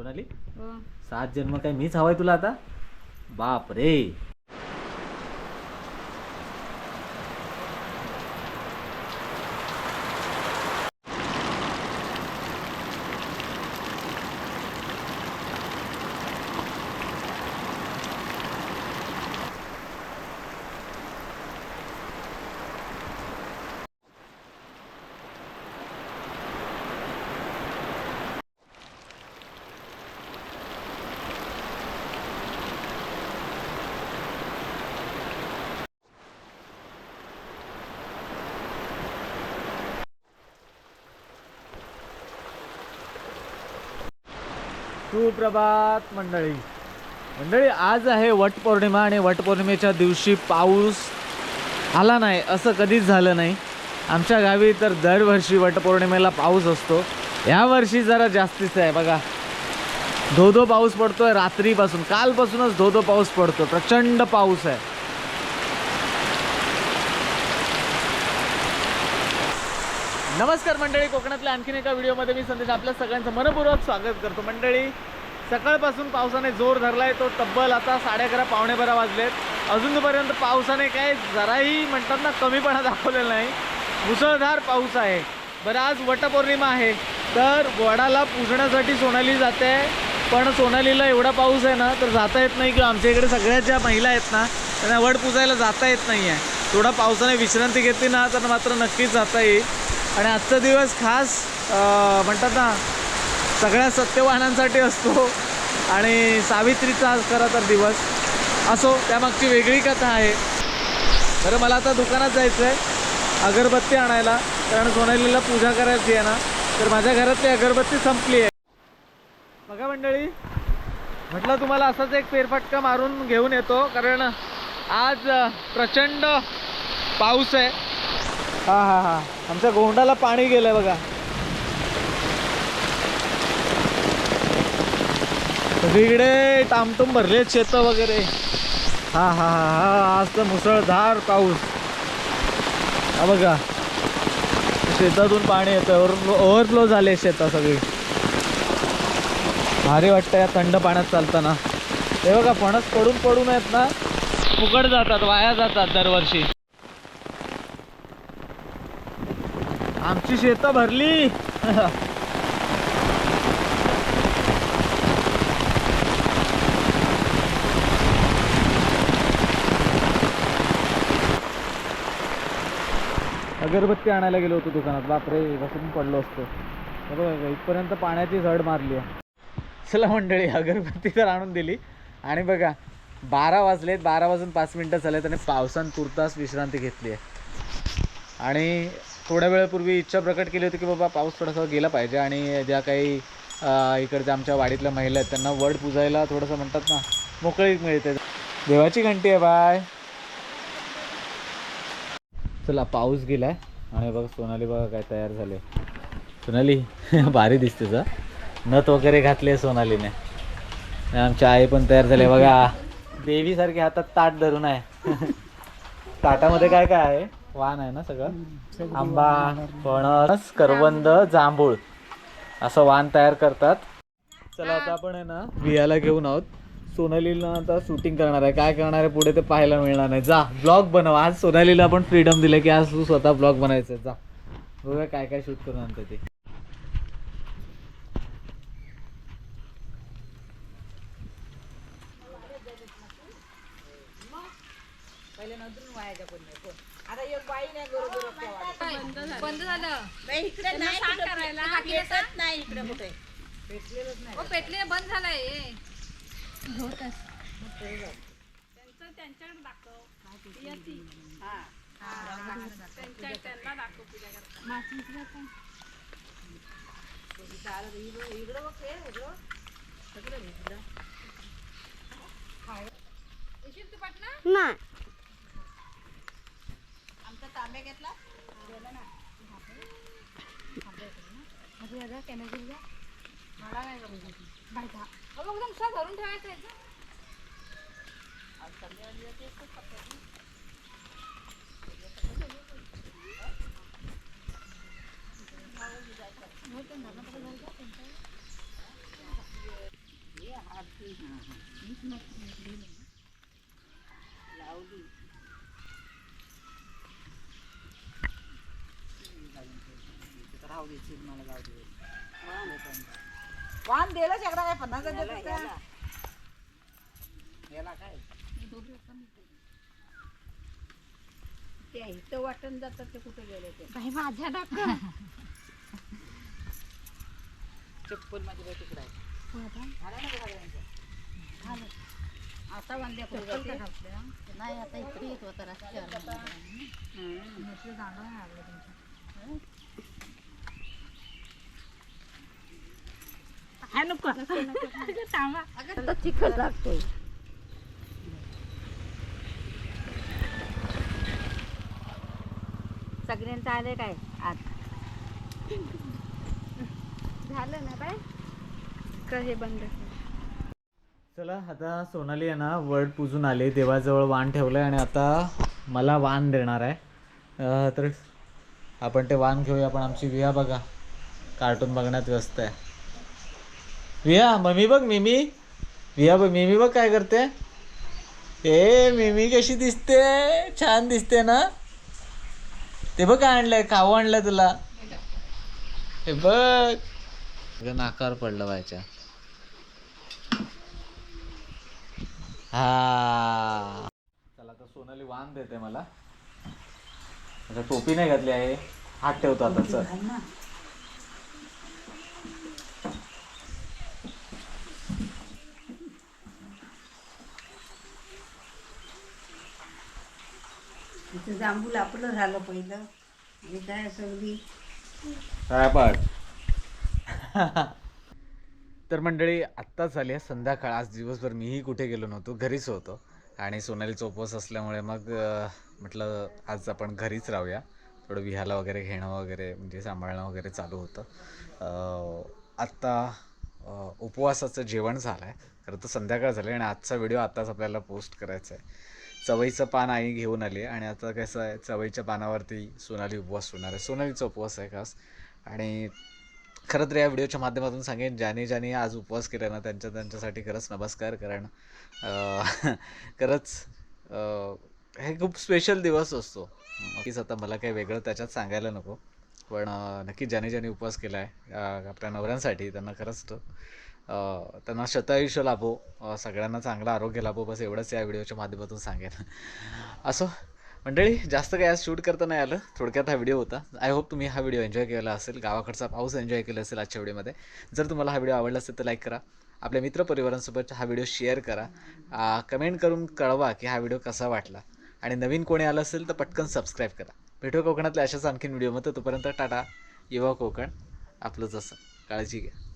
सोनाली. हो. सात जन्म काय मीच हवाय तुला आता? बाप रे सुप्रभात मंडळी. मंडळी आज आहे वटपौर्णिमा आणि वटपौर्णिमेच्या दिवशी पाऊस आला नाही असं कधीच झालं नाही. आमच्या गावी तर दरवर्षी वटपौर्णिमेला पाऊस असतो. यावर्षी जरा जास्तीच आहे बघा. धो धो पाऊस पडतोय रात्रीपासून. कालपासूनच धो धो पाऊस पडतो प्रचंड पाऊस आहे. नमस्कार मंडळी कोकणातल्या आणखीन एका व्हिडिओमध्ये मी संदेश आपल्या सगळ्यांचं मनपूर्वक स्वागत करतो. मंडळी सकाळपासून पावसाने जोर धरलाय तो तब्बल आता साडे अकरा पावणे बारा वाजलेत. अजूनपर्यंत पावसाने काय जराही म्हणतात ना कमीपणा दाखवलेला नाही. मुसळधार पाऊस आहे. बरं आज वटपौर्णिमा आहे. तर वडाला पुजण्यासाठी सोनाली जाते. पण सोनालीला एवढा पाऊस आहे ना तर जाता येत नाही किंवा आमच्या इकडे सगळ्या ज्या महिला आहेत ना त्यांना वड पुजायला जाता येत नाही आहे थोडा पावसाने विश्रांती घेतली ना तर मात्र नक्कीच जाता येईल. आणि आजचा दिवस खास म्हणतात ना सगळ्या सत्यवानांसाठी असतो. आणि सावित्रीचा आज खरा तर दिवस असो त्यामागची वेगळी कथा आहे. बरं मला आता दुकानात जायचं आहे अगरबत्ती आणायला. कारण सोनालीला पूजा करायची आहे ना तर माझ्या घरातली अगरबत्ती संपली आहे. बघा मंडळी म्हटलं तुम्हाला असाच एक फेरफटका मारून घेऊन येतो कारण आज प्रचंड पाऊस आहे. हा हा हा. आमच्या गोंडाला पाणी गेलंय बघा. सगळीकडे टामटूम भरले शेत वगैरे. हा हा हा हा. आज तर मुसळधार पाऊस. हा बघा. शेतातून पाणी येतं ओव्हरफ्लो ओव्हरफ्लो झाले शेतं सगळी. भारी वाटतं या थंड पाण्यात चालताना. हे बघा फणस पडून पडून आहेत ना फुकट जातात वाया जातात दरवर्षी. आमची शेतं भरली. अगरबत्ती आणायला गेलो होतो दुकानात. बापरे बसून पडलो असतो. बघा इथपर्यंत पाण्याची झड मारली आहे. चला मंडळी अगरबत्ती तर आणून दिली. आणि बघा बारा वाजलेत बारा वाजून पाच मिनटं झालेत आणि पावसानं तुर्तास विश्रांती घेतली आहे. आणि थोड्या वेळापूर्वी इच्छा प्रकट केली होती की बाबा पाऊस थोडासा गेला पाहिजे आणि ज्या काही इकडच्या आमच्या वाडीतल्या महिला आहेत त्यांना वड पुजायला थोडंसं म्हणतात ना मोकळीक मिळते. देवाची घंटी आहे बाय. चला पाऊस गेलाय. आणि बघा सोनाली बघा काय तयार झाले. सोनाली भारी दिसते जा नथ वगैरे घातले सोनालीने. आमच्या आई पण तयार झाले बघा. देवीसारखी हातात ताट धरून आहे. ताटामध्ये काय काय आहे? वाण आहे ना सगळं? आंबा फणस करवंद जांभूळ. असं वाण तयार करतात. चला आता आपण आहे ना बियाला घेऊन आहोत. सोनालीला आता शूटिंग करणार आहे. काय करणार आहे पुढे ते पाहायला मिळणार नाही. जा ब्लॉग बनव. आज सोनालीला आपण फ्रीडम दिलं की आज तू स्वतः ब्लॉग बनायचं जा. बघूया काय काय शूट करून आणतं ते. बंद झालं. बाई, इकडे त्यांना नाही सांग कुठं? करायला. पेटलं. हाकी येतात? पेटत नाही इकडे कुठे? ओ पेटले बंद झालंय हे. येशील तू पाटणा? आमचा तांबे घेतला. अगं, एकदम नुसतं धरून ठेवायचं आहे ना. वाहन दिलं शेकडा काय पन्नास हजार याला काय? ते इथं वाटण जातात ते कुठे गेले ते? बाई माझ्या डाक चप्पल माझी बाई तिकडे आहे झालं ना सगळ्यांचं? आता वंद्या कुठे जाते नाही आता इकडे येत होता रस्त्यावर. आता चिखल लागतोय. सगळ्यांचं आले काय आज झालं ना बाय? का हे बंद. चला आता सोनाली आहे ना वर्ड पूजून आले. देवाजवळ वाण ठेवलंय आणि आता मला वाण देणार आहे. तर आपण ते वाण घेऊया पण आमची विया बघा. कार्टून बघण्यात व्यस्त आहे. विया मम्मी बघ मिमी. विया बघ मिमी बघ काय करते? ए मिमी कशी दिसते? छान दिसते ना? ते बघ काय आणलंय खाऊ आणलंय तुला. हे बघ. नाकार पडलं व्हायच्या हा. चला आता सोनाली वाण देते मला. आता टोपी नाही घातली आहे. हात ठेवतो आता चल. ते जांभूल आपलं झालं पहिलं. आणि काय सगळी तर मंडळी आत्ताच झाली आहे संध्याकाळ. आज दिवसभर मीही कुठे गेलो नव्हतो घरीच होतो. आणि सोनालीचा उपवास असल्यामुळे मग म्हटलं आज आपण घरीच राहूया. थोडं विहाला वगैरे घेणं वगैरे म्हणजे सांभाळणं वगैरे चालू होतं. आत्ता उपवासाचं जेवण झालं आहे खरं तर संध्याकाळ झाली आणि आजचा व्हिडिओ आत्ताच आपल्याला पोस्ट करायचा आहे. चवईचं पान आई घेऊन आली आणि आता कसं आहे चवईच्या पानावरती सोनाली उपवास होणार आहे. सोनालीचा उपवास आहे खास. आणि खरं तर या व्हिडिओच्या माध्यमातून सांगेन ज्याने ज्याने आज उपवास केला ना त्यांच्या त्यांच्यासाठी खरंच नमस्कार. कारण खरंच हे खूप स्पेशल दिवस असतो. नक्कीच आता मला काही वेगळं त्याच्यात सांगायला नको. पण नक्की ज्याने ज्याने उपवास केला आहे आपल्या नवऱ्यांसाठी त्यांना खरंच त्यांना शतायुष्य लाभो. सगळ्यांना चांगलं आरोग्य लाभो. बस एवढंच या व्हिडिओच्या माध्यमातून सांगेन. असो मंडळी जास्त काय आज शूट करता नाही आलं. थोडक्यात हा व्हिडिओ होता. आय होप तुम्ही हा व्हिडिओ एन्जॉय केला असेल. गावाकडचा पाऊस एन्जॉय केला असेल आजच्या व्हिडिओमध्ये. जर तुम्हाला हा व्हिडिओ आवडला असेल तर लाईक करा. आपल्या मित्रपरिवारांसोबत हा व्हिडिओ शेअर करा. कमेंट करून कळवा की हा व्हिडिओ कसा वाटला. आणि नवीन कोणी आलं असेल तर पटकन सबस्क्राईब करा. भेटू कोकणातल्या अशाच आणखीन व्हिडिओमध्ये. तोपर्यंत टाटा. युवा कोकण. आपलंच असं काळजी घ्या.